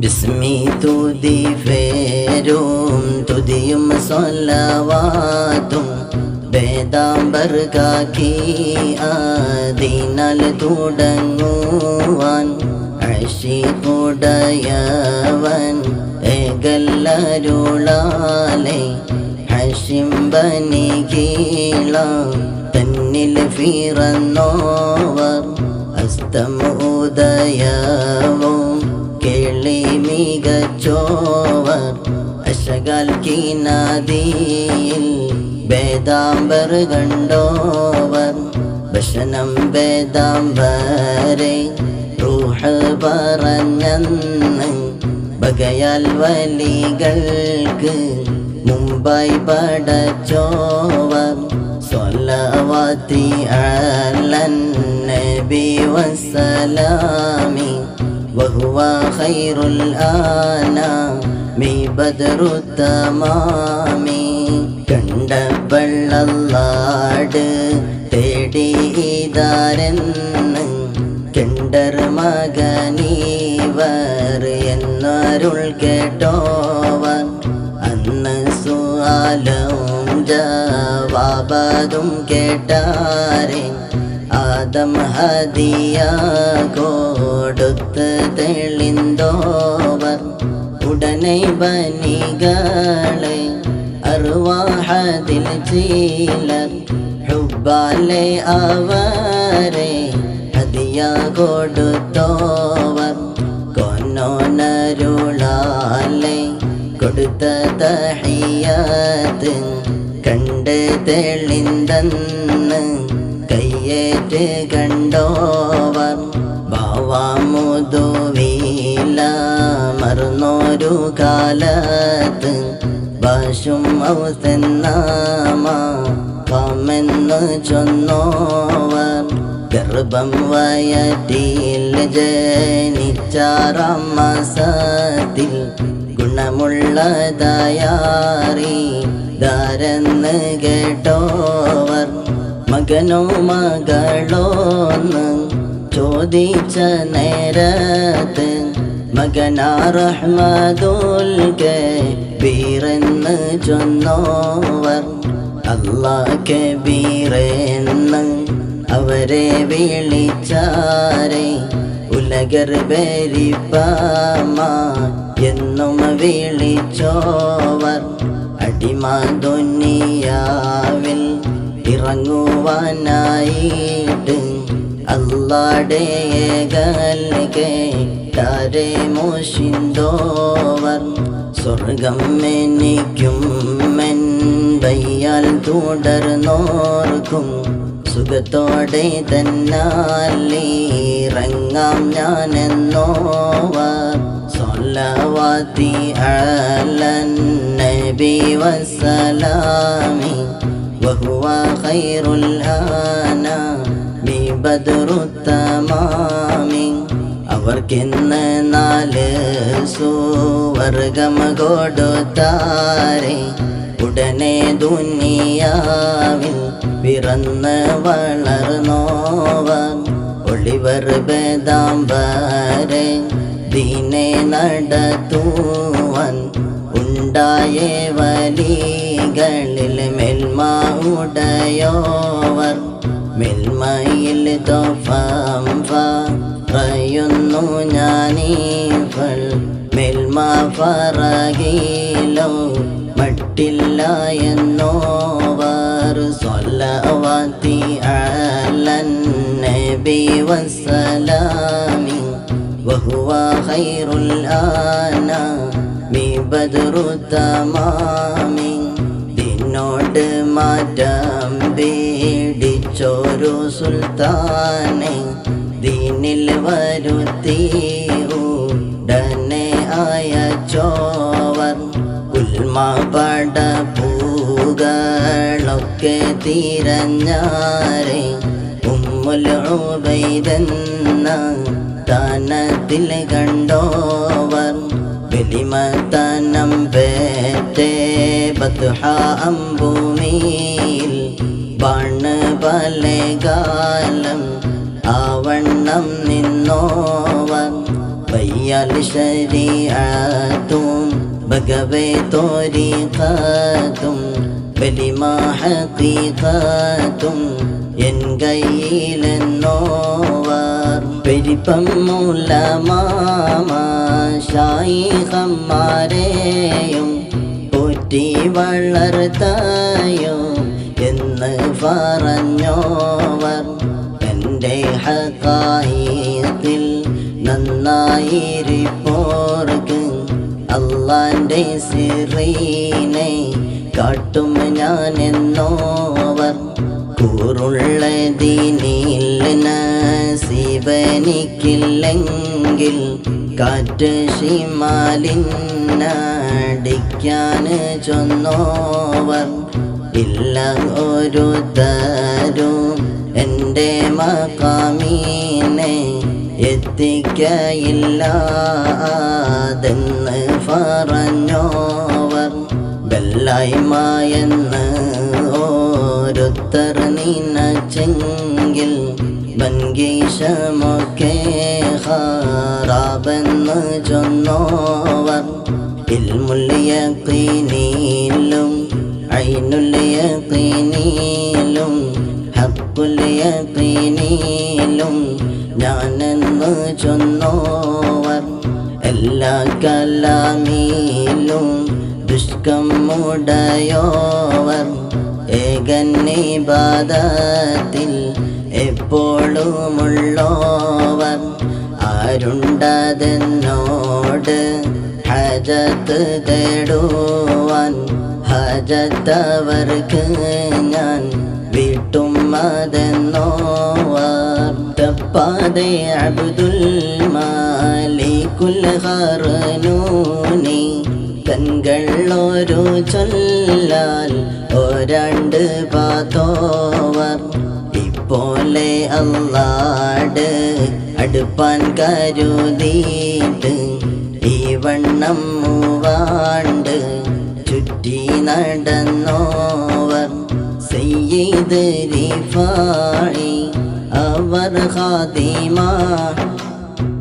ബിസ്മി തുതി ഫേരും തുതിയും സ്വലവാതും വേദാംബർഗാക്കി ആദിനാൽ തുടങ്ങുവാൻ അഷികുടയവൻ ഏകല്ലരുളാലെ ഹഷിംബനി കീളം തന്നിൽ ഫിറന്നോവർ അസ്തമോദയവും അശകാൽ കീനാദിയിൽ വേദാംബർ കണ്ടോവർ ഭക്ഷണം വേദാംബരെ റൂഹ് പറഞ്ഞന്ന് ബകയാൽ വലികൾക്ക് മുംബൈ പടച്ചോവർ സ്വലവാത്തി അലൻ നബി വസ്സലാമി وهو خير الآنام മീ ബദറുദ്ദമാമി കണ്ടവള്ളാട് തേടിയതാരെന്ന് കണ്ടർ മകനീവർ എന്നാരുൾ കേട്ടോവർ. അന്ന് സുവാലും ജാബാദും കേട്ടാരെ ആദം ഹദിയ കൊടുത്ത് തെളിന്തോ ഉടനെ ബനികളെ അറുവാഹതിൽ ചിലർ ഹുബാലെ അവരെ ഹദിയ കൊടുത്തോവർ കൊന്നോനരുളാലെ കൊടുത്ത തഹിയാത്ത് കണ്ട് തെളിന്തെന്ന് കയ്യേറ്റ് കണ്ടോവർ മറന്നൊരു കാലത്ത് ഭാഷും ഔസെന്നാമ പാമെന്നു ചൊന്നോവർ. ഗർഭം വയറ്റിയിൽ ജനിച്ചാറാം മാസത്തിൽ ഗുണമുള്ളതായാറി ദാരെന്ന് കേട്ടോവർ. മകനോ മകളോന്ന് ചോദിച്ച നേരത്ത് മകനാ റഹ്മദുൽ കബീറെന്ന് ചൊന്നോവർ. അല്ലാ കബീറെന്ന് അവരെ വിളിച്ചാരെ. ഉലകർ ബരിപ്പാമ എന്നും വിളിച്ചോവർ. അടിമ ദുനിയാവിൽ ഇറങ്ങുവാനായിട്ട് അല്ലാടെ കേട്ടാരെ മോഷിന്തോവർ സ്വർഗം എനിക്കും മെൻ വയ്യാൽ തുടർന്നോർക്കും സുഖത്തോടെ തന്നാലിറങ്ങാം ഞാനെന്നോവർ صلواتي على النبي والسلام وهو خير الأنام بدر التمام അവർക്കിന്ന് നാല് സുവർഗം ഉടനെ ദുനിയാവിൽ പിറന്ന് വളർന്നോവർ ഒളിവർ ബേദാംബരെ ദീനെ നടത്തുവൻ ഉണ്ടായ വലികളിൽ മെൽമ ഉടയോവർ. മെൽമയിൽ തോഫം പറയുന്നു ഞാനീവൾ മെൽമ ഫറകിലോ മട്ടില്ല എന്നോവർ സ്വലവാത്തി അലൻ നബി വസ്സലാമി وهو خير الآنام بدر التمام ദിനോട് മാറ്റം പേടിച്ചോരു സുൽത്താനെ ദീനിൽ വരുത്തി ഉടനെ ആയ ചോവർ ഉൽമ പട പൂകളൊക്കെ തിരഞ്ഞാരെ ഉമ്മുലുബൈതെന്ന താനത്തിൽ കണ്ടോവർ. വെളിമതനം പേറ്റേ ബത്തുഹ അമ്പൂമിയിൽ പല പലകാലം ആവണ്ണം നിന്നോവർ ശരി ശരീഅത്തും ഭഗവേ തോരി വലിമ ഹഖീഖത്തും എൻ കയ്യിലെന്നോവർ പെരിപ്പം മൂലമാമ ഷായിഹന്മാരെയും പോറ്റി വളർത്തായോ എന്ന് പറഞ്ഞോവർ. എന്റെ നന്നായിരി പോർക്ക് അള്ളാന്റെ സിറീനെ കാട്ടും ഞാൻ എന്നോവർ കൂറുള്ള ദീനിൽ ശിവനിക്കില്ലെങ്കിൽ കാറ്റ് ശിമാലിന്നടിക്കാൻ ചൊന്നോവർ. ഇല്ല ഒരു തരം മക്കാമീനെ എത്തിക്കയില്ല അതെന്ന് പറഞ്ഞോവർ ബെല്ലായ്മയെന്ന് ഓരോരുത്തർ നിനച്ചെങ്കിൽ വൻകീശമൊക്കെ ഹാറാബെന്ന് ചൊന്നോവർ. ഇൽമുല്യീനിലും ഐനുല്യീനിലും ഹക്കുല്യീനിലും ഞാനെന്ന് ചൊന്നോവർ. എല്ലാ കലാമിലും ദുഷ്കം മുടയോവർ ഏകന്നിബാദത്തിൽ എപ്പോഴുമുള്ളോവർ. ആരുണ്ടതെന്നോട് ഹജത്ത് തേടുവാൻ ഹജത്തവർക്ക് വീട്ടും അബ്ദുൽ ചൊല്ലാൽ ഒരണ്ട് ഇപ്പോലെ അള്ളാട് അടുപ്പാൻ ഈ വണ്ണം മൂവാണ്ട് ചുറ്റി നടന്നോവർ. സയ്യിദ് റിഫായി അവർ ഖാദിമ.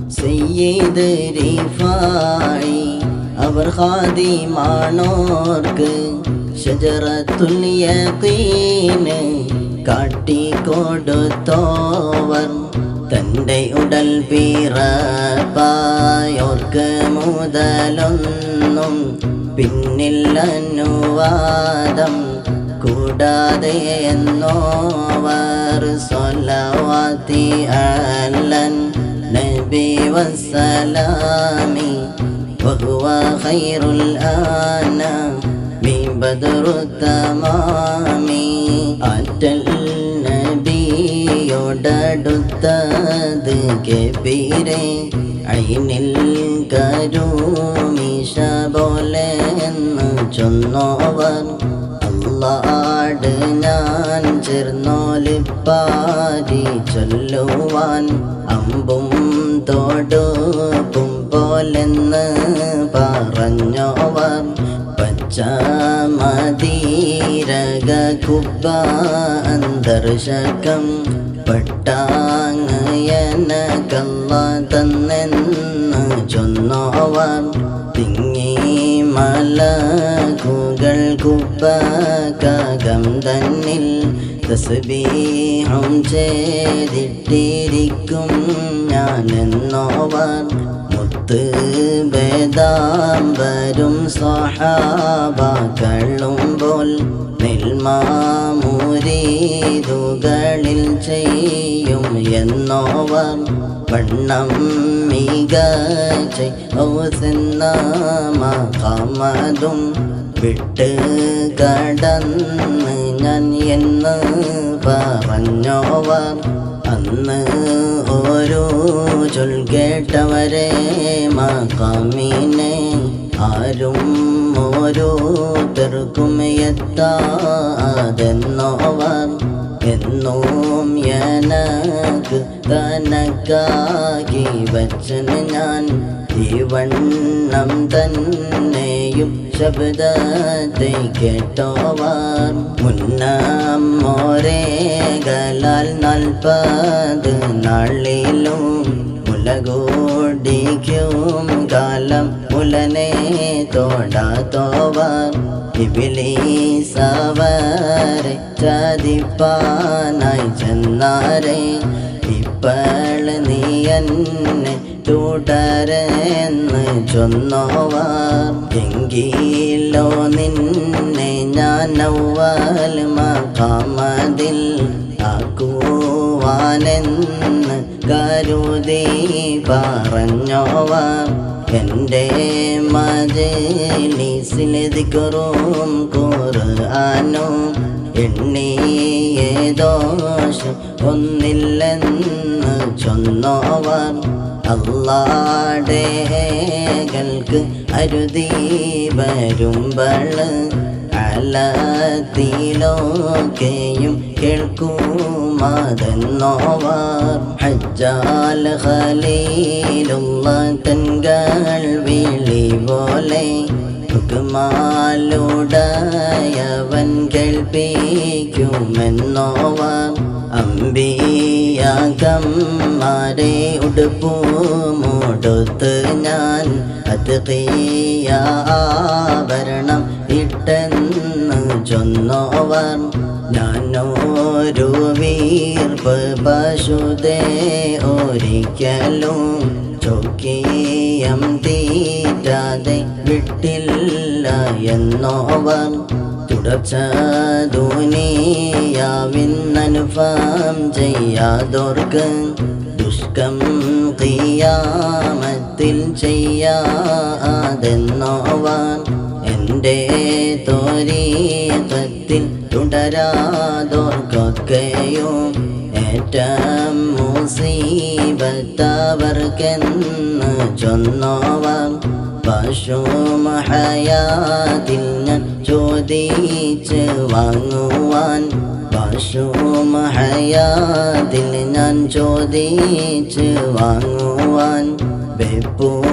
സയ്യിദ് റിഫായി അവർ ഖാദിമാണോർക്ക് ഷജറത്തുൽ യഖീന് കാട്ടിക്കൊടുത്തോവർ. തന്റെ ഉടൽ പീറപ്പായോർക്ക് മുതലൊന്നും പിന്നിൽ അനുവാദം കൂടാതെ എന്നോവർ സ്വലവാത്തി അലൻ നബി വസ്സലാമി وهو خير الآنام من بدر التمام ആറ്റൽ നബിയോടടുത്തത് കെബീരെ അയിനിൽ കരൂമിഷ പോലെ എന്ന് ചൊന്നോവർ ചേർന്നോലിപ്പാരി ചൊല്ലുവാൻ അമ്പും തോടുപ്പും പോലെന്ന് പറഞ്ഞോവർ. പച്ചമതീരക കുബ അന്തർശകം പെട്ടാങ്ങയന കല്ല തന്നെന്ന് ചൊന്നോവർ. തിങ്ങി മലകുകൾ കുബ കകം തന്നിൽ തസ്ബീഹം ചെയ്തിട്ടിരിക്കും ഞാനെന്നോവർ മുത്ത് വേദാംബരും സ്വഹാബാക്കളുമ്പോൾ നെൽമാമൂരീതുകളിൽ ചെയ്യും എന്നോവർ വണ്ണം മികച്ച ഔസന്നമതും വിട്ട് കടന്ന് ഞാൻ എന്ന് പറഞ്ഞോവർ അന്ന് ഓരോ ചൊൽ കേട്ടവരെ മകമീനെ ആരും ഓരോരുത്തർക്കും എത്താതെന്നോവർ എന്നോ എനക്ക് തനക്കാക്കി വച്ചന് ഞാൻ ഈ വണ്ണം തന്നെയും ശബ്ദത്തെ കേട്ടോവർ മുന്നോരേകലാൽ നാൽപ്പത് നാളിലും മുലകൂടിക്കു തൊടാത്തോവർ ഇബിലീസവരെ ചതിപ്പാനായി ചെന്നാരെ ഇപ്പോൾ നീ എന്നെ തുടരെന്ന് ചൊന്നോവാർ എങ്കിലോ നിന്നെ ഞാൻ ഔവൽ മഖാമതിൽ ആക്കുവാനെന്ന് കരുതി പറഞ്ഞോവാർ എന്റെ മജലിസിൽ ദിക്കറും ഖുർആനും എണ്ണിയേ ദോഷം ഒന്നില്ലെന്ന് ചൊന്നോവർ അള്ളാടേകൾക്ക് അരുതി വരുമ്പോൾ അലത്തിലോക്കെയും കേൾക്കുമാതെന്നോവാർ. ഹജ്ജാൽ ഖലീലുള്ള തൻകൾ വിളി പോലെ ഹുക്കുമാലുടയവൻ അമ്പിയാകം അമ്പിയാകന്മാരെ ഉടുപ്പുമുടുത്ത് ഞാൻ അത് ആഭരണം ഇട്ടെന്ന് ചൊന്നോവർ ഞാനോരു വീർപ്പ് പശുതേ ഒരിക്കലും ചൊക്കിയം തീറ്റാതെ വിട്ടില്ല എന്നോവർ തുടർച്ച ദുനിയാവിന്നനുഭവം ചെയ്യാതോർക്ക് ദുഷ്കം തീയാമത്തിൽ ചെയ്യാതെന്നോവാൻ. എന്റെ തോരീകത്തിൽ തുടരാതോർക്കൊക്കെയും ഏറ്റം മുസീബത്തവർക്കെന്ന് പശുമഹയാതിൽ ഞാൻ ചോദിച്ച് വാങ്ങുവാൻ പശുമഹയാതിൽ ഞാൻ ചോദിച്ച് വാങ്ങുവാൻ വെപ്പും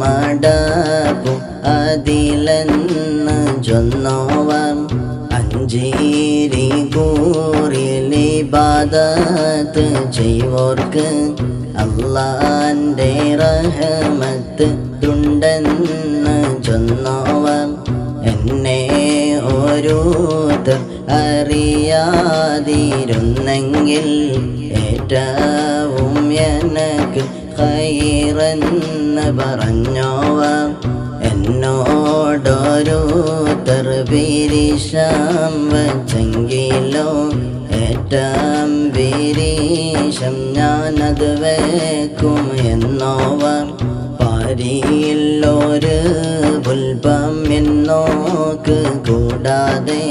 മടപ്പും അതിലെന്ന് ചൊന്നോവാൻ അഞ്ചേരി കൂറിലെ ബാധത്ത് ചെയ്യോർക്ക് അള്ളാന്റെ റഹമത്ത് തുണ്ടെന്ന് ചൊന്നോവർ എന്നെ ഓരോരുത്തർ അറിയാതിരുന്നെങ്കിൽ ഏറ്റവും എനക്ക് ഹൈറെന്ന് പറഞ്ഞോവർ എന്നോടൊരു തെർവിരീശം വച്ചെങ്കിലോ ഏറ്റം വീരീശം ഞാനത് വേക്കും എന്നോവർ. പാരിയില്ലൊരു പുൽപം എന്നോക്ക് കൂടാതെ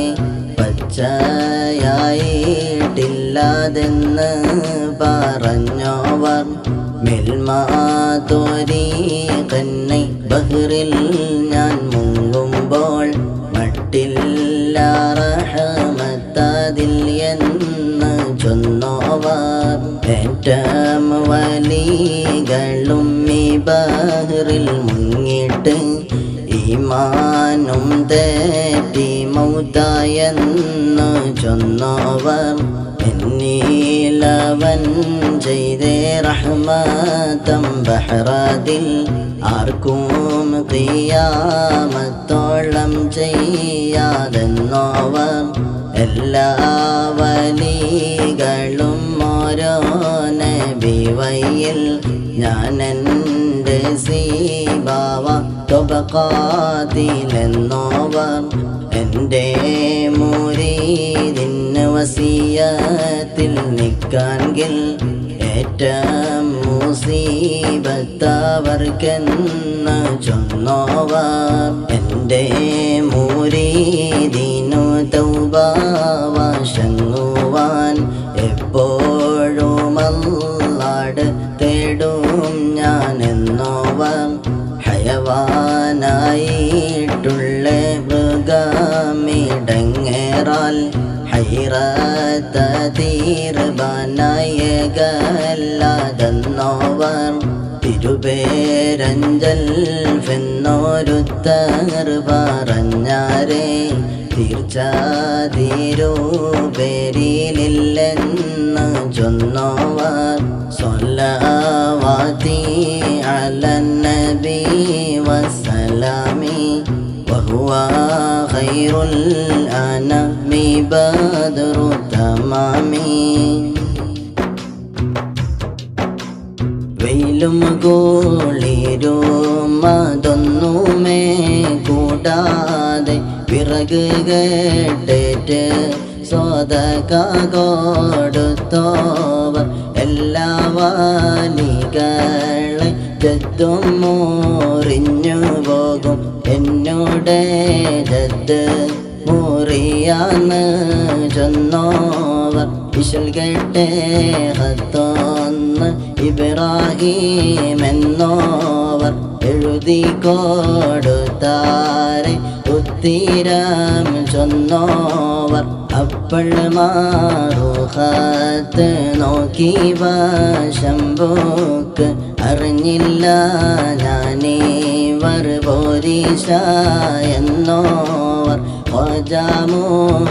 പച്ചയായിട്ടില്ലാതെന്ന് പറഞ്ഞോവർ. മിൽമാതോരി കന്നെ ബഹ്റിൽ ഞാൻ മുങ്ങുമ്പോൾ മട്ടില്ല റഹമത്തതിൽ എന്ന് ചൊന്നോവാർ ഏറ്റം വലികളും ഈ ബഹറിൽ മുങ്ങിട്ട് ഈമാനും തേറ്റി മൗതായെന്നു ചൊന്നോവർ എന്നീലവൻ ചെയ്തേ റഹ്മതം ബഹ്റാദിൽ ആർക്കും തീയാമത്തോളം ചെയ്യാതെന്നോവർ എല്ലാ ഓരോ നബിവയിൽ ഞാൻ എന്റെ സീബാവ തൊബക്കാത്തിലെന്നോവർ എന്റെ മുരീതിന് വസീയത്തിൽ നിൽക്കാൻകിൽ ഏറ്റം മുസീബത്തവർക്കെന്ന് ചൊന്നോവർ എന്റെ മുരീതിനു തൗബാവശങ്ങുവാൻ എപ്പോഴും ഹൈറത്ത തീർബാനായകല്ലാതെന്നോവർ തിരുപേരഞ്ചൽ ഫെന്നോരുത്തർ പറഞ്ഞാരേ തീർച്ചാതിരൂപേരിലില്ലെന്ന് ചൊന്നോവർ സ്വല്ലവാതി അലന്നബി വസലാമി خير الأنام بدر التمام വെയിലും കൂളിരും അതൊന്നുമേ കൂടാതെ വിറക് കേട്ടേറ്റ് സ്വതക കൊടുത്തോവർ എല്ലാ വാലികളെ ജത്തും മോറിഞ്ഞു പോകും ജത്ത് മുറിയാന്ന് ചൊന്നോവർ വിശൽ കേട്ടേ ഹത്തോന്ന് ഇബ്രാഹിം എന്നോവർ എഴുതി കൊടുത്താരെ ഉത്തിരം ചൊന്നോവർ അപ്പോൾ മാറുഹത്ത് നോക്കി ശംഭൂക്ക് അറിഞ്ഞില്ല ഞാനീവർ പോരീശ എന്നോവർ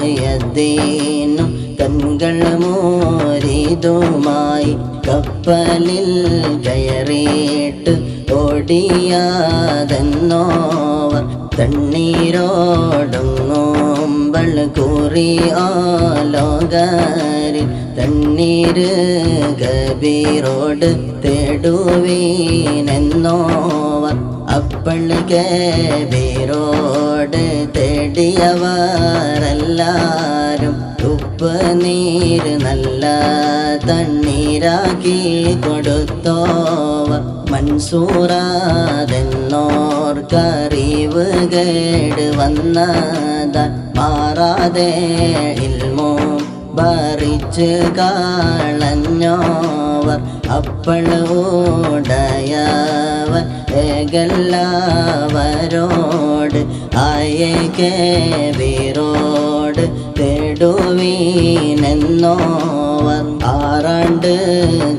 ോയദ്ദീനും കൺകൾ മോരിതുമായി കപ്പലിൽ കയറിയിട്ട് ഓടിയാതെന്നോവർ തണ്ണീരോടുങ്ങുമ്പൾ കൂറി ആലോകരിൽ തണ്ണീര് ഗബീറോട് തേടുവീനെന്നോവർ അപ്പോൾ വീരോട് തേടിയവാരെല്ലാരും ഉപ്പ് നീര് നല്ല തണ്ണീരാക്കി കൊടുത്തോവ. മൻസൂറാതെന്നോർക്കറിവ് കേട് വന്നത. മാറാതെ ഇൽമോ ഭരിച്ച് കാളഞ്ഞോവർ അപ്പോഴോടയവൻ ഏകല്ലാവരോട് ആയേക്കെ വീരോട് തേടുവീനെന്നോവർ ആറാണ്ട്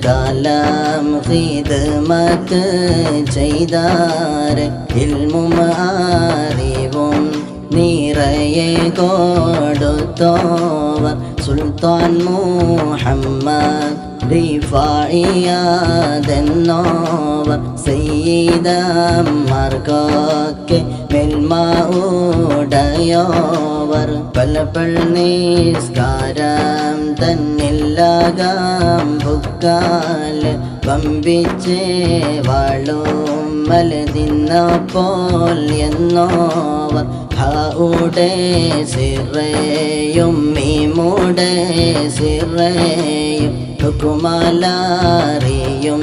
കാലം ഹിദ്മത്ത് മത്ത് ഇൽമും അറിവും നിറയെ കൊടുത്തോവർ. സുൽത്താൻ മുഹമ്മദ് റിഫായിയാതെന്നോവർ സയ്യിദമാർക്കൊക്കെ മെൽമാടയോവർ. പല നിസ്കാരം തന്നില്ലാകാം ബുക്കാൽ പമ്പിച്ചേ വാളും മലതിന്നപ്പോൾ എന്നോവർ. ഹാവുടെ സിറയും മീമുടെ സിറയും ഹുക്കുമാലാറിയും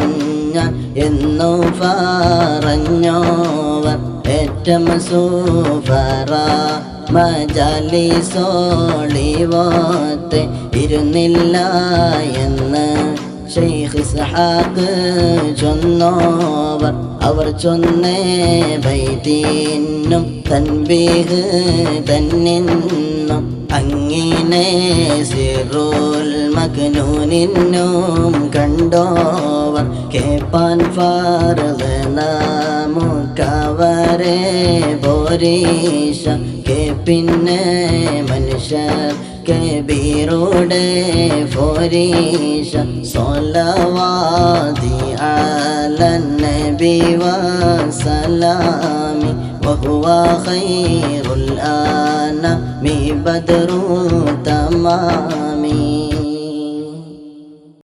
ഞാൻ എന്നു പറഞ്ഞോവർ ഏറ്റം സൂഫറ മജാലി സോളിവോത്ത് ഇരുന്നില്ല എന്ന് ഷെയ്ഖ് സഹാബ് ചൊന്നോവർ. അവർ ചൊന്നേ ബൈതീനും തൻവീഹ് തന്നിന്നും. അങ്ങിനെ സിറുൽ മക്നൂനിന്നും കണ്ടോവർ. കേപ്പാൻ ഫാറത് നാമുക്കവരെ പോരീശ. പിന്നെ മനുഷ്യർ കബീറുടെ ഫോരീശ صلواتي على النبي وسلامي وهو خير الأنام بدر تمام